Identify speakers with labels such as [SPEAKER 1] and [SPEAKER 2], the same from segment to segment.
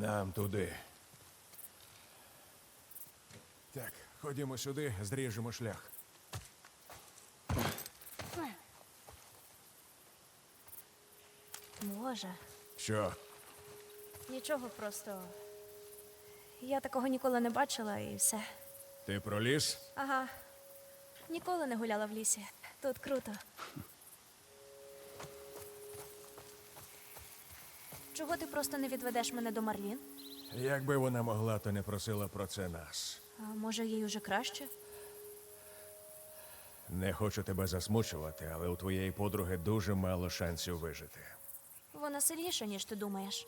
[SPEAKER 1] Нам туди. Так, ходімо сюди, зріжемо шлях.
[SPEAKER 2] Може.
[SPEAKER 1] Що?
[SPEAKER 2] Нічого просто. Я такого ніколи не бачила і все.
[SPEAKER 1] Ти про ліс?
[SPEAKER 2] Ага. Ніколи не гуляла в лісі. Тут круто. Чого ти просто не відведеш мене до Марлін?
[SPEAKER 1] Якби вона могла, то не просила про це нас.
[SPEAKER 2] А може, їй уже краще?
[SPEAKER 1] Не хочу тебе засмучувати, але у твоєї подруги дуже мало шансів вижити.
[SPEAKER 2] Вона сильніша, ніж ти думаєш.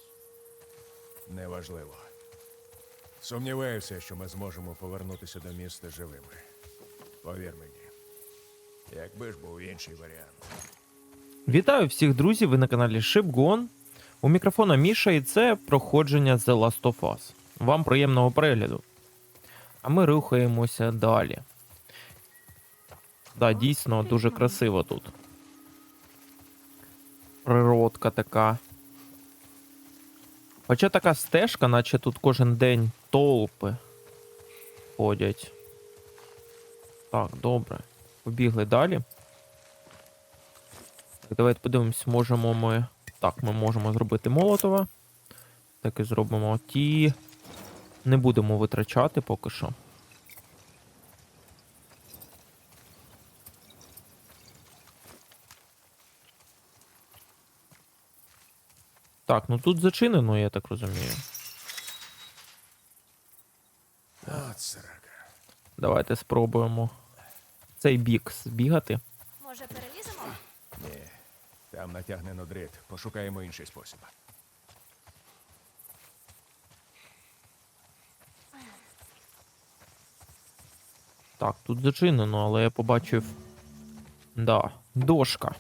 [SPEAKER 1] Неважливо. Сумніваюся, що ми зможемо повернутися до міста живими. Повір мені. Якби ж був інший варіант.
[SPEAKER 3] Вітаю всіх друзів! Ви на каналі ShipGone. У мікрофона Міша і це проходження The Last of Us. Вам приємного перегляду. А ми рухаємося далі. Да, дійсно, дуже красиво тут. Природка така. Хоча така стежка, наче тут кожен день толпи ходять. Так, добре. Побігли далі. Так, давайте подивимось, можемо ми. Так, ми можемо зробити молотова. Так і зробимо ті. Не будемо витрачати поки що. Так, ну тут зачинено, я так розумію. Давайте спробуємо цей бік збігати.
[SPEAKER 2] Може, переліземо?
[SPEAKER 1] Ні. Там натягнено дріт. Пошукаємо інший спосіб.
[SPEAKER 3] Так, тут зачинено, але я побачив. Да, дошка.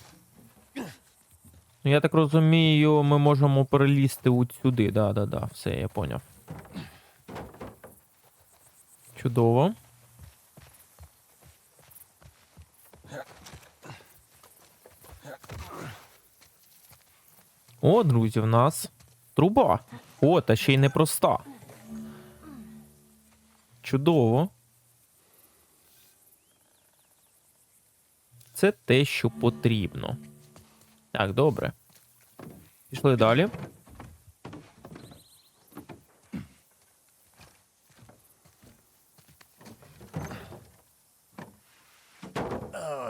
[SPEAKER 3] Ну, я так розумію, ми можемо перелізти от сюди. Да, да, да, все, я поняв. Чудово. О, друзі, в нас труба. О, та ще й непроста. Чудово. Це те, що потрібно. Так, добре. Пішли далі.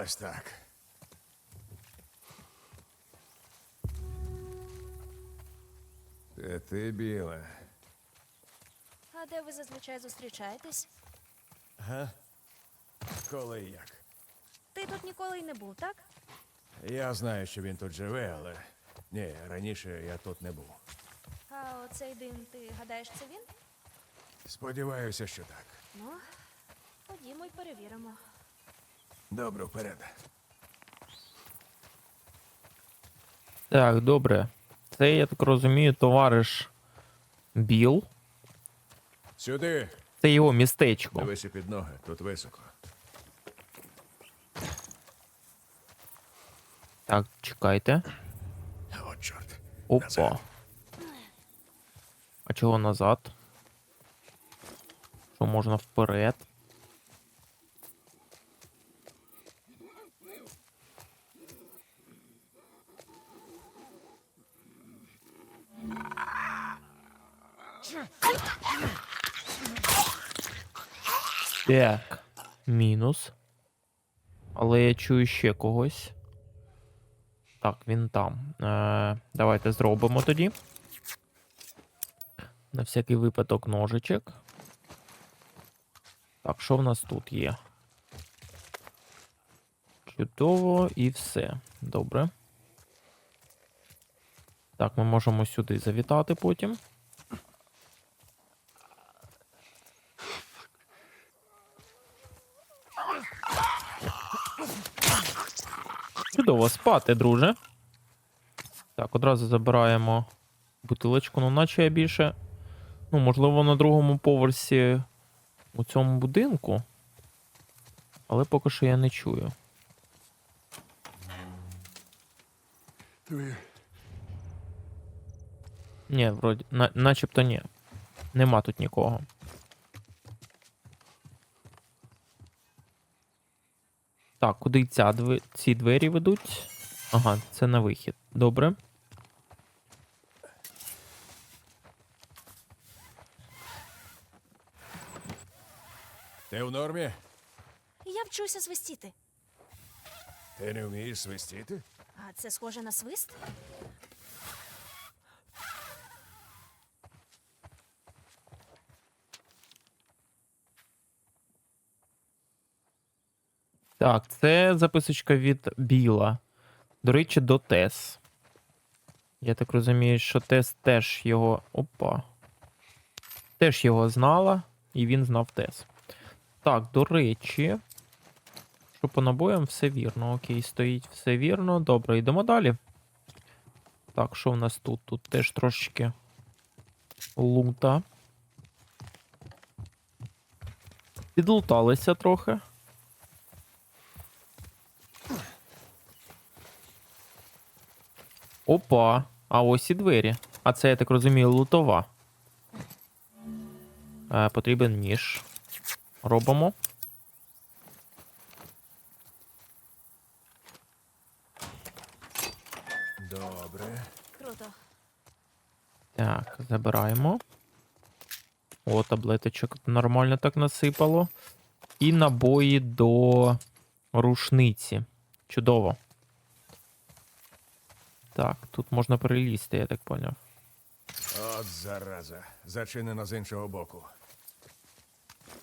[SPEAKER 1] Ось так. Це ти біла.
[SPEAKER 2] А де ви зазвичай зустрічаєтесь?
[SPEAKER 1] Га? Коли і як?
[SPEAKER 2] Ти тут ніколи й не був, так?
[SPEAKER 1] Я знаю, що він тут живе, але ні, раніше я тут не був.
[SPEAKER 2] А оцей дим, ти гадаєш, це він?
[SPEAKER 1] Сподіваюся, що так.
[SPEAKER 2] Ну, ходімо й перевіримо.
[SPEAKER 1] Добре, вперед.
[SPEAKER 3] Так, добре. Це, я так розумію, товариш Біл.
[SPEAKER 1] Сюди.
[SPEAKER 3] Це його містечко.
[SPEAKER 1] Дивися під ноги, тут високо.
[SPEAKER 3] Так, чекайте.
[SPEAKER 1] О, чорт.
[SPEAKER 3] Опа.
[SPEAKER 1] Назад.
[SPEAKER 3] А чого назад? Що можна вперед? Так, мінус. Але я чую ще когось. Так, він там. Е, давайте зробимо тоді. На всякий випадок ножичок. Так, що в нас тут є? Чудово і все. Добре. Так, ми можемо сюди завітати потім. Чудово спати, друже. Так, одразу забираємо бутилочку, ну наче я більше. Ну, можливо, на другому поверсі у цьому будинку. Але поки що я не чую. Ні, вроді, на, начебто ні. Нема тут нікого. Так, куди ця дви... ці двері ведуть? Ага, це на вихід. Добре.
[SPEAKER 1] Ти в нормі?
[SPEAKER 2] Я вчуся свистіти.
[SPEAKER 1] Ти не вмієш свистіти?
[SPEAKER 2] А це схоже на свист?
[SPEAKER 3] Так, це записочка від Біла. До речі, до Тес. Я так розумію, що Тес теж його. Опа. Теж його знала, і він знав Тес. Так, до речі. Що по набоям все вірно. Окей, стоїть все вірно. Добре, йдемо далі. Так, що в нас тут? Тут теж трошечки лута. Підлуталися трохи. Опа, а ось і двері. А це, я так розумію, лутова. Е, потрібен ніж. Робимо.
[SPEAKER 1] Добре.
[SPEAKER 2] Круто.
[SPEAKER 3] Так, забираємо. О, таблеточок нормально так насипало. І набої до рушниці. Чудово. Так, тут можна перелізти, я так поняв.
[SPEAKER 1] От зараза. Зачинено з іншого боку.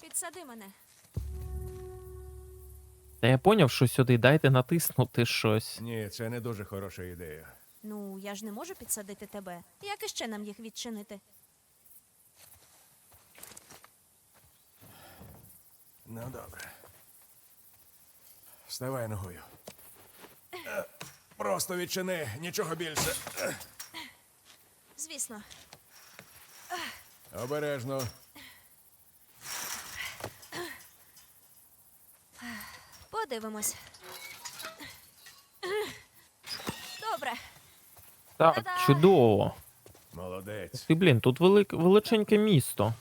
[SPEAKER 2] Підсади мене.
[SPEAKER 3] Та я поняв, що сюди дайте натиснути щось.
[SPEAKER 1] Ні, це не дуже хороша ідея.
[SPEAKER 2] Ну, я ж не можу підсадити тебе. Як іще нам їх відчинити?
[SPEAKER 1] Ну, добре. Ставай ногою. Просто відчини, нічого більше.
[SPEAKER 2] Звісно.
[SPEAKER 1] Обережно.
[SPEAKER 2] Подивимось. Добре.
[SPEAKER 3] Так,
[SPEAKER 2] Та-да!
[SPEAKER 3] чудово.
[SPEAKER 1] Молодець.
[SPEAKER 3] Ти, блін, тут велик, величеньке місто.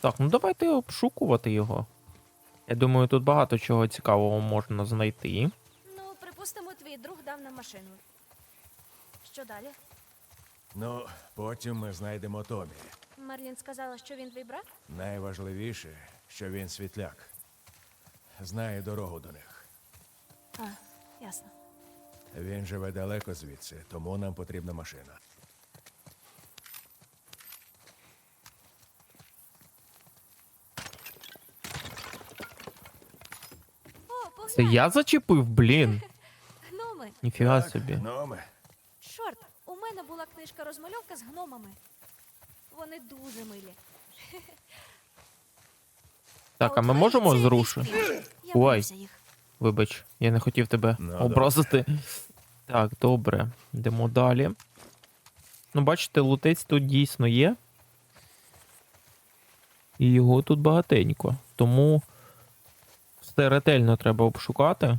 [SPEAKER 3] Так, ну давайте обшукувати його. Я думаю, тут багато чого цікавого можна знайти.
[SPEAKER 2] Ну, припустимо, твій друг дав нам машину. Що далі?
[SPEAKER 1] Ну, потім ми знайдемо Томі.
[SPEAKER 2] Мерлін сказала, що він твій брат?
[SPEAKER 1] Найважливіше, що він світляк. Знає дорогу до них.
[SPEAKER 2] А, ясно.
[SPEAKER 1] Він живе далеко звідси, тому нам потрібна машина.
[SPEAKER 3] Це я зачепив, блін. Ніфіга собі.
[SPEAKER 1] Ми.
[SPEAKER 2] Чорт, у мене була книжка розмальовка з гномами. Вони дуже милі.
[SPEAKER 3] Так, а ми можемо зрушити? Ой. Вибач, я не хотів тебе
[SPEAKER 1] Ну,
[SPEAKER 3] образити. Так, добре. Йдемо далі. Ну, бачите, лутець тут дійсно є. І його тут багатенько. Тому все ретельно треба обшукати.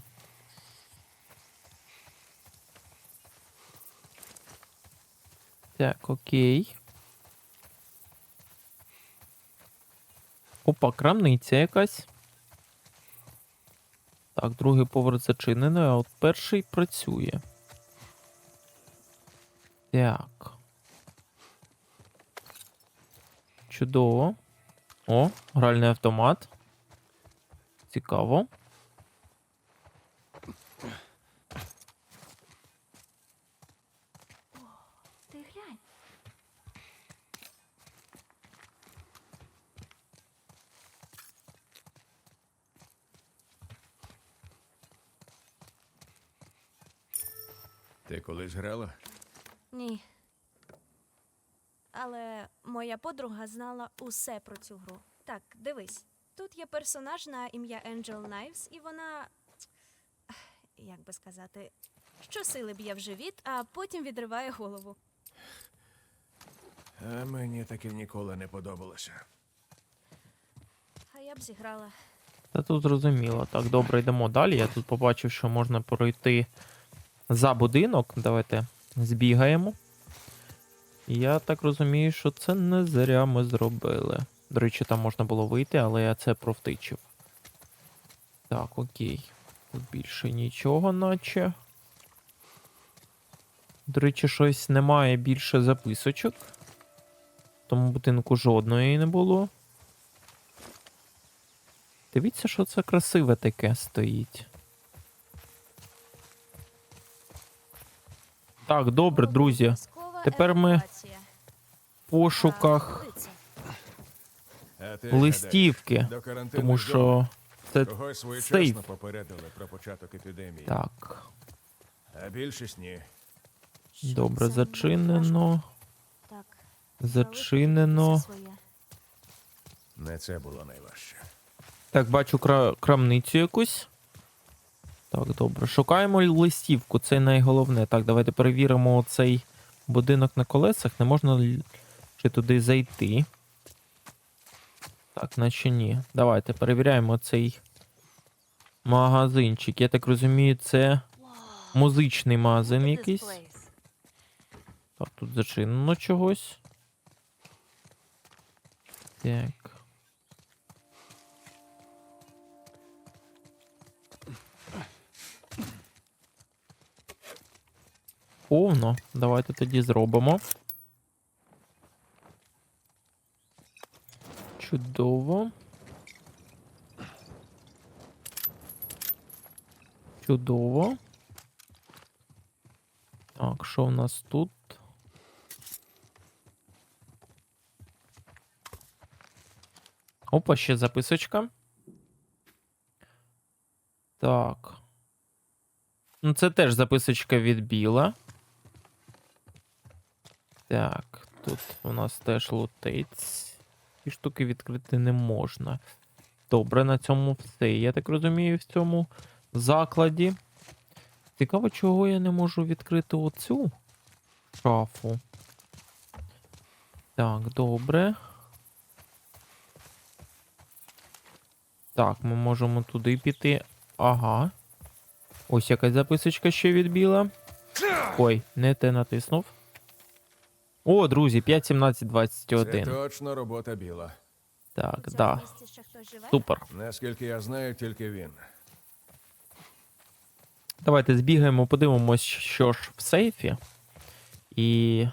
[SPEAKER 3] Так, окей. Опа, крамниця якась. Так, другий поверх зачинений, а от перший працює. Так. Чудово. О, гральний автомат. Цікаво.
[SPEAKER 2] Ти глянь.
[SPEAKER 1] Ти колись грала?
[SPEAKER 2] Ні. Але моя подруга знала усе про цю гру. Так, дивись. Тут є персонаж на ім'я Angel Knives, і вона. Як би сказати, щосили б'є в живіт, а потім відриває голову.
[SPEAKER 1] А мені таке ніколи не подобалося.
[SPEAKER 2] А я б зіграла.
[SPEAKER 3] Та тут зрозуміло. Так, добре, йдемо далі. Я тут побачив, що можна пройти за будинок. Давайте збігаємо. Я так розумію, що це не зря ми зробили. До речі, там можна було вийти, але я це провтичив. Так, окей. Тут більше нічого, наче. До речі, щось немає більше записочок. В тому будинку жодної не було. Дивіться, що це красиве таке стоїть. Так, добре, друзі. Тепер ми. В пошуках листівки, тому що це сейф.
[SPEAKER 1] попередили про початок епідемії.
[SPEAKER 3] так.
[SPEAKER 1] А більшість ні.
[SPEAKER 3] Добре, зачинено.
[SPEAKER 2] Так,
[SPEAKER 3] Зачинено.
[SPEAKER 1] Не це було найважче.
[SPEAKER 3] Так, бачу кра- крамницю якусь. Так, добре. Шукаємо листівку, це найголовне. Так, давайте перевіримо цей будинок на колесах. Не можна чи туди зайти. Так, наче ні. Давайте перевіряємо цей магазинчик. Я так розумію, це музичний магазин якийсь. Так, тут зачинено чогось. Так. Повно. Давайте тоді зробимо. Чудово. Чудово. Так, що в нас тут? Опа, ще записочка. Так. Ну, це теж записочка від Біла. Так, тут у нас теж лутець. Ці штуки відкрити не можна. Добре, на цьому все. Я так розумію, в цьому закладі. Цікаво, чого я не можу відкрити оцю шафу. Так, добре. Так, ми можемо туди піти. Ага. Ось якась записочка ще відбіла. Ой, не те натиснув. О, друзі, 5, 17,
[SPEAKER 1] Це точно робота біла.
[SPEAKER 3] Так, да. Супер.
[SPEAKER 1] Наскільки я знаю, тільки він.
[SPEAKER 3] Давайте збігаємо, подивимось, що ж в сейфі. І.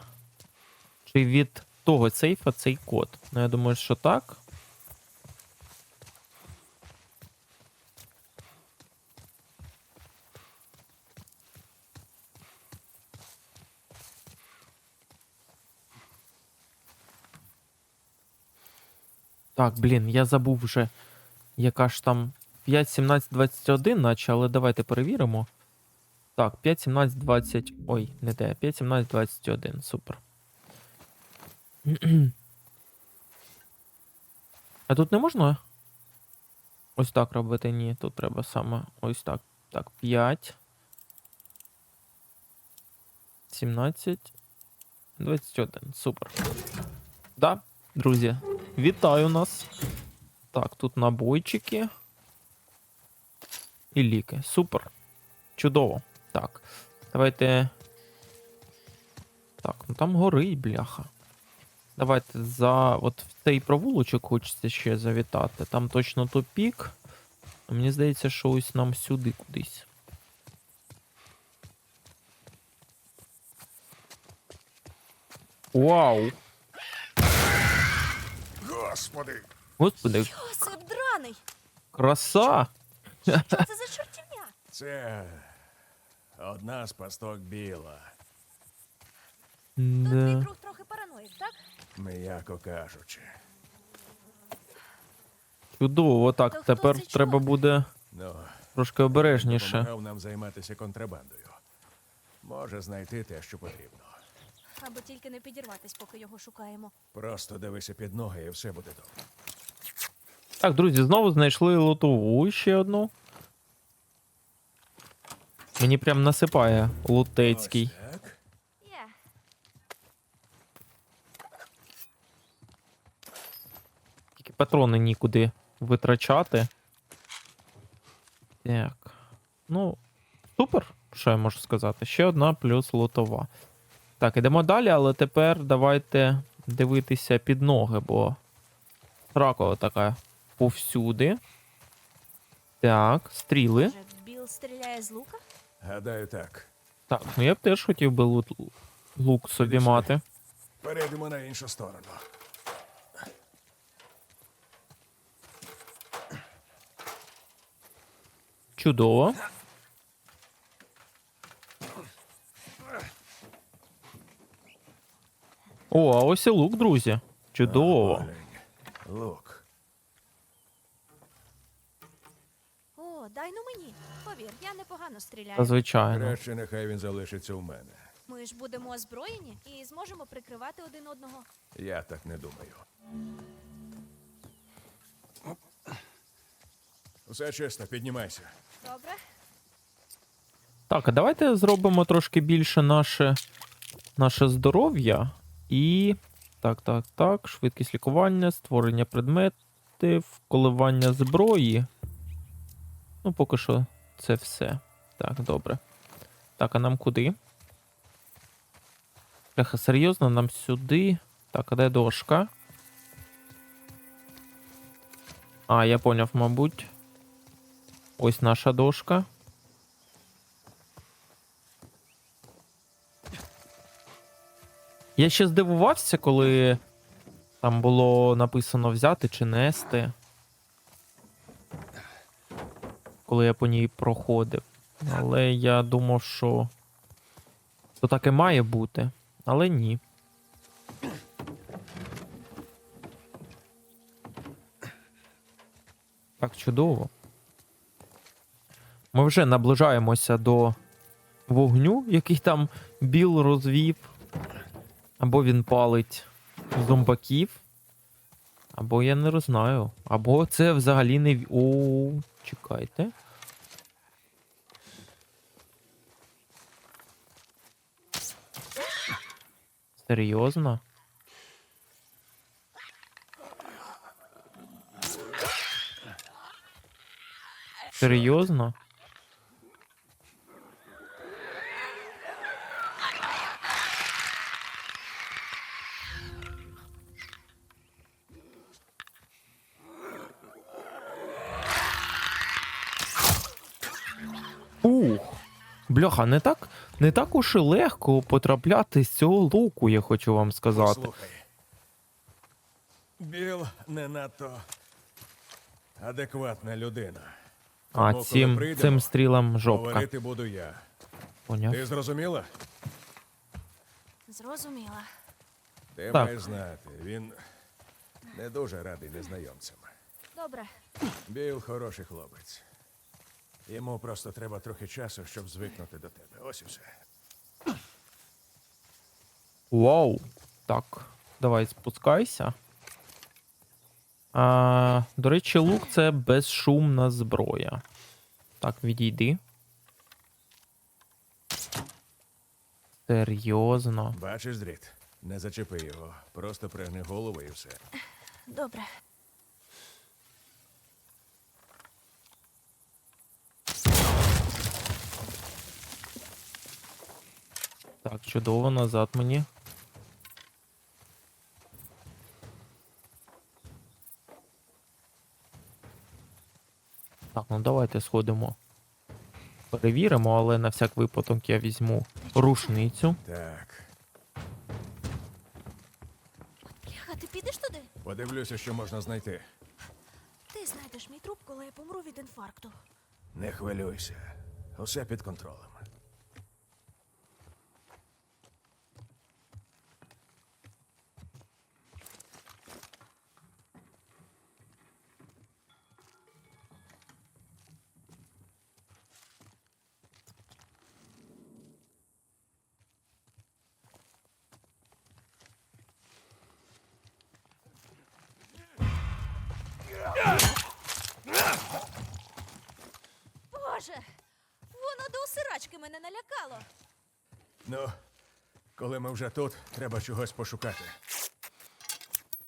[SPEAKER 3] Чи від того сейфа цей код? Ну, я думаю, що так. Так, блін, я забув вже, яка ж там 5, 17, 21, наче, але давайте перевіримо. Так, 5, 17, 20. Ой, не те. 5, 17, 21. Супер. А тут не можна? Ось так робити. Ні, тут треба саме ось так. Так, 5. 17. 21. Супер. Да, друзі, вітаю нас. Так, тут набойчики. І ліки. Супер. Чудово. Так. Давайте. Так, ну там горить, бляха. Давайте за от в цей провулочок хочеться ще завітати. Там точно тупік. Мені здається, що ось нам сюди кудись. Вау!
[SPEAKER 1] Господи!
[SPEAKER 3] Господи,
[SPEAKER 2] Йосип драний!
[SPEAKER 3] краса!
[SPEAKER 2] Що це за чортівня?
[SPEAKER 1] Це одна з пасток біла,
[SPEAKER 2] Тут твій
[SPEAKER 3] Да.
[SPEAKER 2] друг трохи параноїк, так?
[SPEAKER 1] м'яко кажучи.
[SPEAKER 3] Чудово,
[SPEAKER 2] То
[SPEAKER 3] так,
[SPEAKER 2] хто
[SPEAKER 3] тепер
[SPEAKER 2] це
[SPEAKER 3] треба буде
[SPEAKER 1] Ну,
[SPEAKER 3] трошки обережніше.
[SPEAKER 1] допомагав нам займатися контрабандою. Може знайти те, що потрібно.
[SPEAKER 2] Аби тільки не підірватись, поки його шукаємо.
[SPEAKER 1] Просто дивися під ноги і все буде добре.
[SPEAKER 3] Так, друзі, знову знайшли лутову ще одну. Мені прям насипає лутецький.
[SPEAKER 1] Ось так.
[SPEAKER 2] Є.
[SPEAKER 3] Тільки патрони нікуди витрачати. Так. Ну, супер, що я можу сказати. Ще одна плюс лутова. Так, ідемо далі, але тепер давайте дивитися під ноги, бо ракова така повсюди. Так, стріли.
[SPEAKER 2] Біл стріляє з лука?
[SPEAKER 1] Гадаю, так.
[SPEAKER 3] Так, ну я б теж хотів би лут, лук собі мати.
[SPEAKER 1] Перейдемо на іншу сторону.
[SPEAKER 3] Чудово. О, а ось і лук, друзі. Чудово.
[SPEAKER 1] Лук.
[SPEAKER 2] О, дай ну мені. Повір, я непогано стріляю.
[SPEAKER 3] Звичайно.
[SPEAKER 1] Краще нехай він залишиться у мене.
[SPEAKER 2] Ми ж будемо озброєні і зможемо прикривати один одного.
[SPEAKER 1] Я так не думаю. Усе чесно, піднімайся.
[SPEAKER 2] Добре?
[SPEAKER 3] Так, а давайте зробимо трошки більше наше, наше здоров'я. І. Так, так, так. Швидкість лікування, створення предметів, коливання зброї. Ну, поки що це все. Так, добре. Так, а нам куди? Бляха, серйозно, нам сюди. Так, а де дошка? А, я поняв, мабуть. Ось наша дошка. Я ще здивувався, коли там було написано взяти чи нести. Коли я по ній проходив. Але я думав, що то так і має бути. Але ні. Так, чудово. Ми вже наближаємося до вогню, який там Біл розвів. Або він палить зомбаків. Або я не знаю. Або це взагалі не. О, чекайте. Серйозно? Серйозно? Бляха, не так, не так уж і легко потрапляти з цього луку, я хочу вам сказати.
[SPEAKER 1] Слухай. Біл не надто адекватна людина.
[SPEAKER 3] А
[SPEAKER 1] Тому, коли
[SPEAKER 3] цим,
[SPEAKER 1] прийдемо,
[SPEAKER 3] цим стрілам жопка.
[SPEAKER 1] Говорити буду я.
[SPEAKER 3] Поняв?
[SPEAKER 1] Ти зрозуміла?
[SPEAKER 2] Зрозуміла.
[SPEAKER 1] Ти
[SPEAKER 3] Так.
[SPEAKER 1] маєш знати. Він не дуже радий незнайомцям.
[SPEAKER 2] Добре.
[SPEAKER 1] Біл хороший хлопець. Йому просто треба трохи часу, щоб звикнути до тебе. Ось і все.
[SPEAKER 3] Вау. Так, давай спускайся. А, до речі, лук це безшумна зброя. Так, відійди. Серйозно.
[SPEAKER 1] Бачиш дріт? Не зачепи його. Просто пригни голову і все.
[SPEAKER 2] Добре.
[SPEAKER 3] Так, чудово, назад мені. Так, ну давайте сходимо. Перевіримо, але на всяк випадок я візьму рушницю.
[SPEAKER 1] Так.
[SPEAKER 2] Ха, ти підеш туди?
[SPEAKER 1] Подивлюся, що можна знайти.
[SPEAKER 2] Ти знайдеш мій труп, коли я помру від інфаркту.
[SPEAKER 1] Не хвилюйся. Усе під контролем.
[SPEAKER 2] Боже! Воно до усирачки мене налякало.
[SPEAKER 1] Ну, коли ми вже тут, треба чогось пошукати.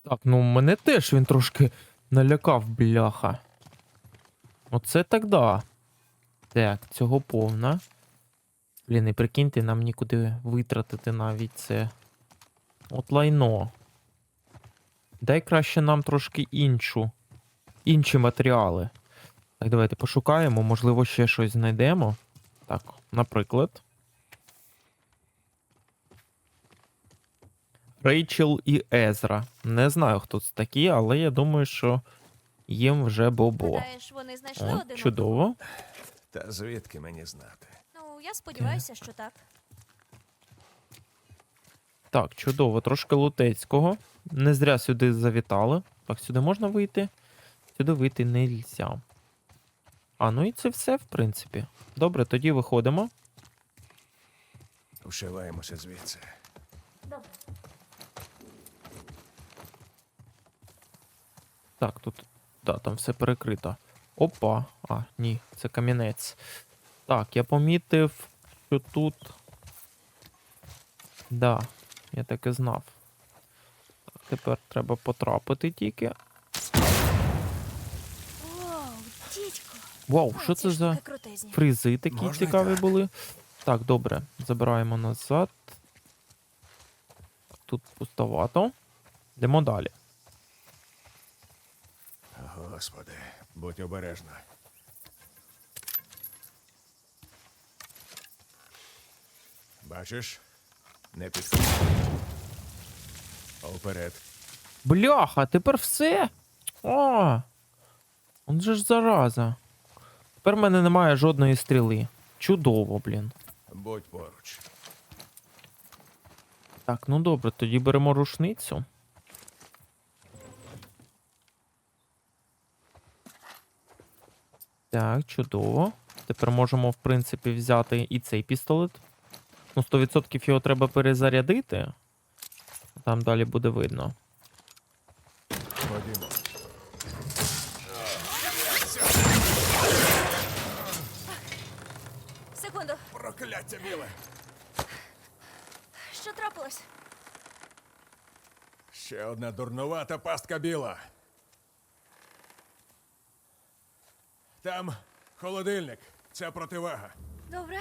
[SPEAKER 3] Так, ну мене теж він трошки налякав, бляха. Оце так да. Так, цього повна. Блін, і прикиньте, нам нікуди витратити навіть це. От лайно. Дай краще нам трошки іншу. Інші матеріали. Так, давайте пошукаємо, можливо, ще щось знайдемо. Так, наприклад. Рейчел і Езра. Не знаю, хто це такі, але я думаю, що їм вже бобо.
[SPEAKER 2] Гадаєш, вони знайшли
[SPEAKER 3] О,
[SPEAKER 2] один одного?
[SPEAKER 3] чудово.
[SPEAKER 1] Та звідки мені знати?
[SPEAKER 2] Ну, я сподіваюся, що так.
[SPEAKER 3] Так, чудово, трошки лутецького. Не зря сюди завітали. Так, сюди можна вийти? Сюди вийти не можна. А, ну і це все, в принципі. Добре, тоді виходимо.
[SPEAKER 1] Вшиваємося звідси.
[SPEAKER 2] Добре.
[SPEAKER 3] Так, тут. Да, там все перекрито. Опа. А, ні, це камінець. Так, я помітив, що тут. Да, я так і знав. Так, тепер треба потрапити тільки.
[SPEAKER 2] Вау, дідько.
[SPEAKER 3] Вау, що це за. Фризи такі
[SPEAKER 1] Можна
[SPEAKER 3] цікаві
[SPEAKER 1] так.
[SPEAKER 3] були. Так, добре. Забираємо назад. Тут пустовато. Йдемо далі.
[SPEAKER 1] Господи, будь обережна. Бачиш? Не підходь. Вперед.
[SPEAKER 3] Бляха, тепер все. О! Он же ж зараза. Тепер в мене немає жодної стріли. Чудово, блін.
[SPEAKER 1] Будь поруч.
[SPEAKER 3] Так, ну добре, тоді беремо рушницю. Так, чудово. Тепер можемо, в принципі, взяти і цей пістолет. Ну, 100% його треба перезарядити. Там далі буде видно.
[SPEAKER 1] Ходімо.
[SPEAKER 2] Секунду,
[SPEAKER 1] Прокляття біле!
[SPEAKER 2] що трапилось?
[SPEAKER 1] Ще одна дурнувата пастка біла. Там холодильник. Це противага.
[SPEAKER 2] Добре.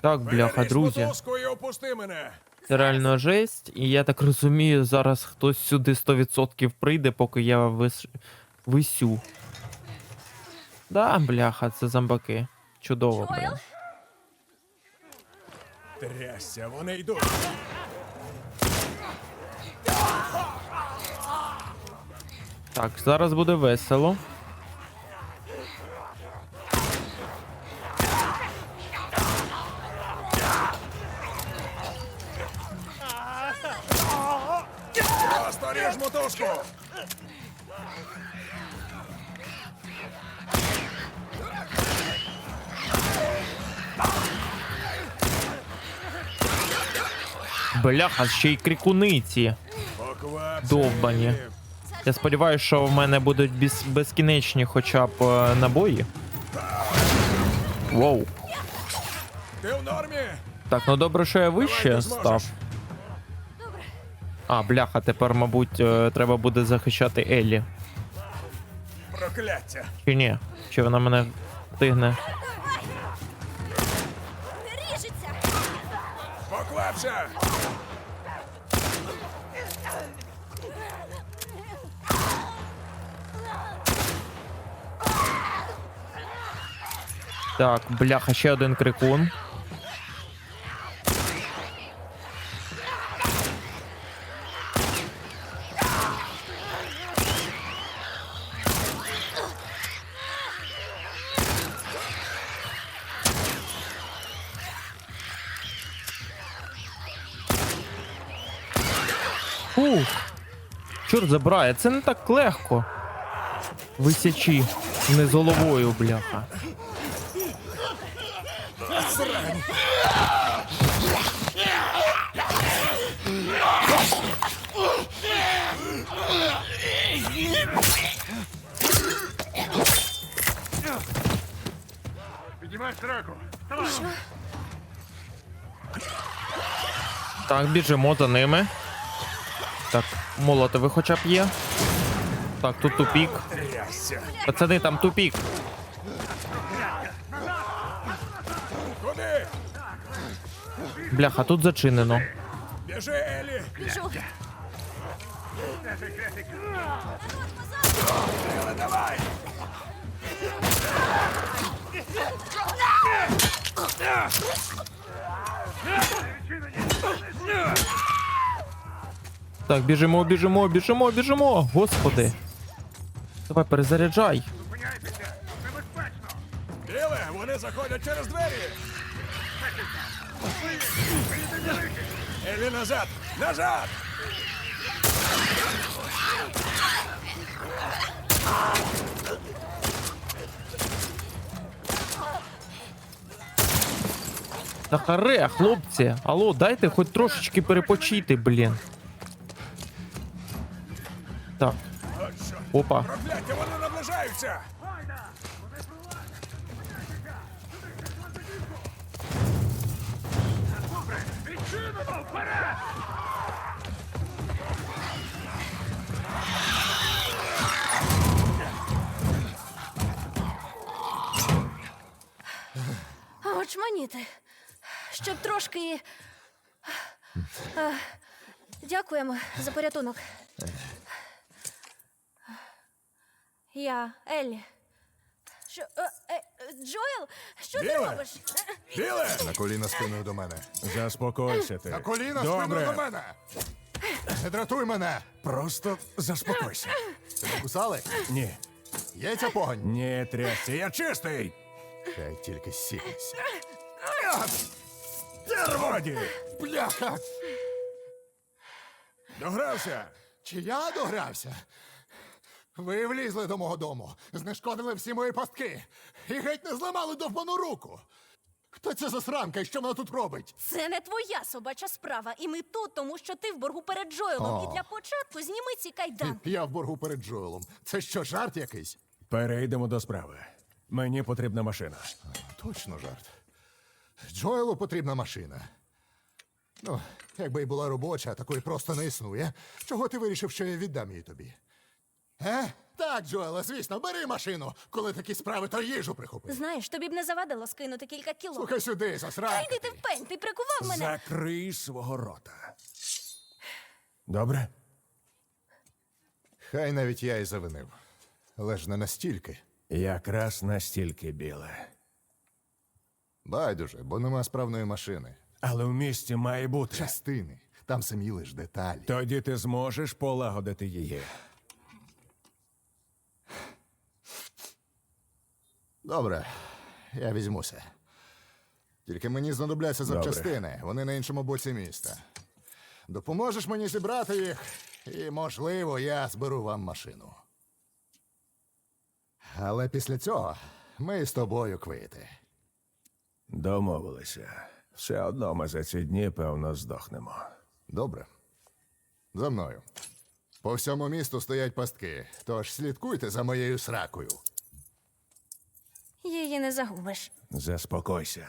[SPEAKER 3] Так, бляха, друзі.
[SPEAKER 1] мотузку і опусти мене.
[SPEAKER 3] Це реально жесть, і я так розумію, зараз хтось сюди 100% прийде, поки я вис... висю. Да, бляха, це зомбаки. Чудово, блін.
[SPEAKER 1] Трясся, вони йдуть.
[SPEAKER 3] Так, зараз буде весело.
[SPEAKER 1] Просто ріж мотузку.
[SPEAKER 3] Бляха, ще й крикуниці. Довбані. Я сподіваюся, що в мене будуть без... безкінечні хоча б е, набої. Воу.
[SPEAKER 1] Ти в нормі?
[SPEAKER 3] Так, ну добре, що я вище став.
[SPEAKER 2] Добре.
[SPEAKER 3] А, бляха, тепер, мабуть, е, треба буде захищати Еллі.
[SPEAKER 1] Прокляття.
[SPEAKER 3] Чи ні? Чи вона мене встигне?
[SPEAKER 2] Не ріжеться!
[SPEAKER 1] Поквапся.
[SPEAKER 3] Так, бляха, ще один крикун. Ух, чорт забирає, це не так легко. Висячи не з головою, бляха.
[SPEAKER 1] Піднімай сраку.
[SPEAKER 3] Так, біжимо за ними. Так, Молотовий хоча б є. Так, тут тупік. Пацани, там тупік. Бляха, тут зачинено.
[SPEAKER 1] Біжи, Елі!
[SPEAKER 2] Біжу.
[SPEAKER 1] Давай!
[SPEAKER 3] Так, біжимо, біжимо, біжимо, біжимо. Господи. Давай перезаряджай.
[SPEAKER 1] Біле, вони заходять через двері! Елі, назад! Назад!
[SPEAKER 3] Та харе, хлопці. Алло, дайте хоч трошечки перепочити, блін. Так, опа.
[SPEAKER 1] Прокляття, вони наближаються!
[SPEAKER 2] Очманіти. Щоб трошки. Е, Дякуємо за порятунок. Я Еллі. Джоел, що ти
[SPEAKER 1] Біле?
[SPEAKER 2] робиш?
[SPEAKER 1] Біле!
[SPEAKER 4] На коліна спиною до мене.
[SPEAKER 1] Заспокойся ти.
[SPEAKER 4] На коліна
[SPEAKER 1] Добре.
[SPEAKER 4] спиною до мене. Не дратуй мене.
[SPEAKER 1] Просто заспокойся.
[SPEAKER 4] Тебе кусали?
[SPEAKER 1] Ні.
[SPEAKER 4] Є ця погонь?
[SPEAKER 1] Ні, трясся, я чистий!
[SPEAKER 4] Хай тільки сіпайся.
[SPEAKER 1] Годі!
[SPEAKER 4] Бляха!
[SPEAKER 1] Догрався!
[SPEAKER 4] Чи я догрався? Ви влізли до мого дому, знешкодили всі мої пастки і геть не зламали довбану руку. Хто це за сранка і що вона тут робить?
[SPEAKER 2] Це не твоя собача справа, і ми тут, тому що ти в боргу перед Джоелом.
[SPEAKER 4] О.
[SPEAKER 2] І для початку зніми ці кайданки.
[SPEAKER 4] Я в боргу перед Джоелом. Це що, жарт якийсь?
[SPEAKER 1] Перейдемо до справи. Мені потрібна машина.
[SPEAKER 4] Точно жарт. Джоелу потрібна машина. Ну, якби і була робоча, такої просто не існує. Чого ти вирішив, що я віддам її тобі? Е? Так, Джоеле, звісно, бери машину. Коли такі справи, то їжу прихопи.
[SPEAKER 2] Знаєш, тобі б не завадило скинути кілька кіло.
[SPEAKER 4] Слухай сюди,
[SPEAKER 2] Та
[SPEAKER 4] засранка.
[SPEAKER 2] йди ти в пень, ти прикував мене.
[SPEAKER 1] Закрий свого рота. Добре?
[SPEAKER 4] Хай навіть я і завинив. Але ж не настільки.
[SPEAKER 1] Якраз настільки біле.
[SPEAKER 4] Байдуже, бо нема справної машини.
[SPEAKER 1] Але в місті має бути.
[SPEAKER 4] Частини. Там самі лиш деталі.
[SPEAKER 1] Тоді ти зможеш полагодити її.
[SPEAKER 4] Добре, я візьмуся. Тільки мені знадобляться запчастини. Вони на іншому боці міста. Допоможеш мені зібрати їх, і, можливо, я зберу вам машину. Але після цього ми з тобою квити.
[SPEAKER 1] Домовилися. Все одно ми за ці дні, певно, здохнемо.
[SPEAKER 4] Добре. За мною. По всьому місту стоять пастки, тож слідкуйте за моєю сракою.
[SPEAKER 2] Її не загубиш.
[SPEAKER 1] Заспокойся.